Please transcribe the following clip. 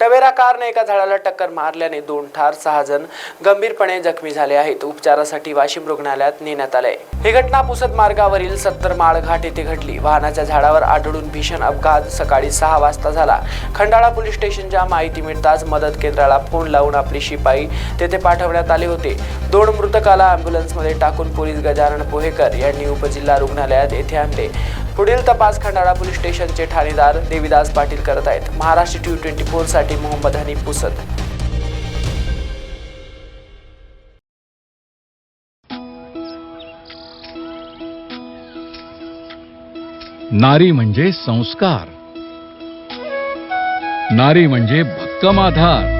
Tavera कारने एका झाडाला टक्कर मारल्याने दोन ठार सहा जण गंभीरपणे जखमी झाले आहेत. उपचारासाठी वाशिम रुग्णालयात नेण्यात आले ही घटना पुसद मार्गावरील सत्तर माळघाट येथे घडली. वाहनाच्या झाडावर आढळून भीषण अपघात सकाळी सहा वाजता झाला. खंडाळा पोलीस स्टेशनच्या माहिती मिळताच मदत केंद्राला फोन लावून आपली शिपाई तेथे पाठवण्यात आले होते. दोन मृतकाला अँब्युलन्समध्ये टाकून पोलीस गजानन पोहेकर यांनी उपजिल्हा रुग्णालयात येथे आणले. पुढील तपास खंडाळा पोलीस स्टेशनचे ठाणेदार देविदास पाटील करत आहेत. महाराष्ट्र टी ट्वेंटी फोरसाठी मोहम्मद हनी पुसत नारी म्हणजे संस्कार. नारी म्हणजे भक्कम आधार.